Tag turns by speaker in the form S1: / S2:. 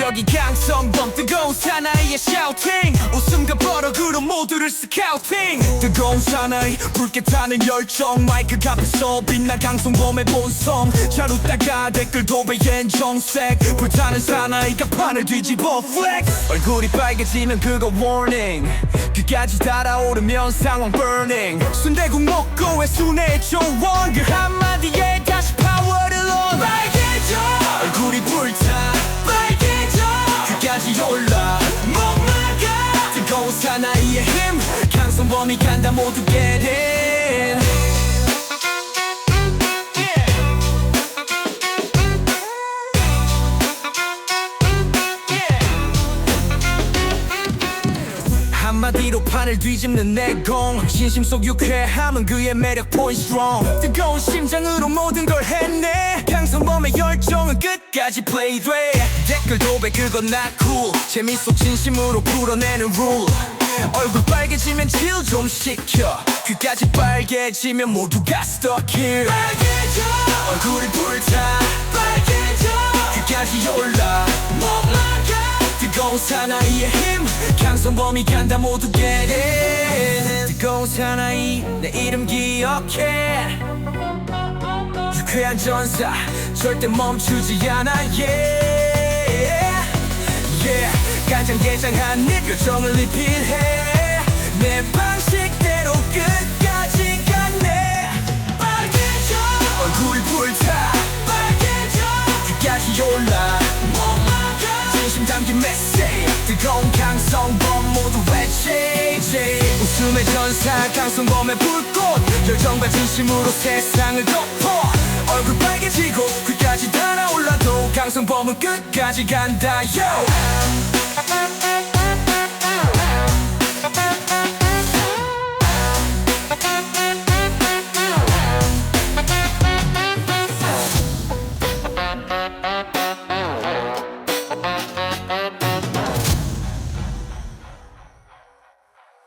S1: 여기 강성범 뜨거운 사나이의 샤우팅. 웃음과 버럭으로 모두를 스카우팅. 뜨거운 사나이 붉게 타는 열정. 마이크 앞에서 빛난 강성범의 본성. 잘 웃다가 댓글 도배엔 정색. 불타는 사나이가 판을 뒤집어 플렉스 얼굴이 빨개지면 그거 warning. 그까지 달아오르면 상황 burning. 순대국 먹고 왜 순애의 조원 그 한마디에 올라. 목마가 뜨거운 사나이의 힘. 강성범이 간다 모두 get in 한마디로 판을 뒤집는 내공. 진심 속 유쾌함은 그의 매력 point strong. 뜨거운 심장으로 모든 걸 해내. 강성범의 열정은 끝까지 play 돼 댓글 도배 그건 not cool. 재미 속 진심으로 풀어내는 rule. 얼굴 빨개지면 chill 좀 시켜. 귀까지 빨개지면 모두가 stuck here. 빨개져. 얼굴이 불타. 빨개져. 귀까지 올라 뜨거운 사나이의 힘 강성범이 간다 모두 get in 뜨거운 사나이 내 이름 기억해. 유쾌한 전사 절대 멈추지 않아 yeah. Yeah 간장게장한 네 표정을 리필해. 내 방식대로 끝까지 가네. 빨개져. 얼굴이 불타. 빨개져. 귀까지 올라 담긴 메시지. 뜨거운 강성범 모두 외치지. 웃음의 전사 강성범의 불꽃. 열정과 진심으로 세상을 덮어. 얼굴 빨개지고 귀까지 달아올라도 강성범은 끝까지 간다 yo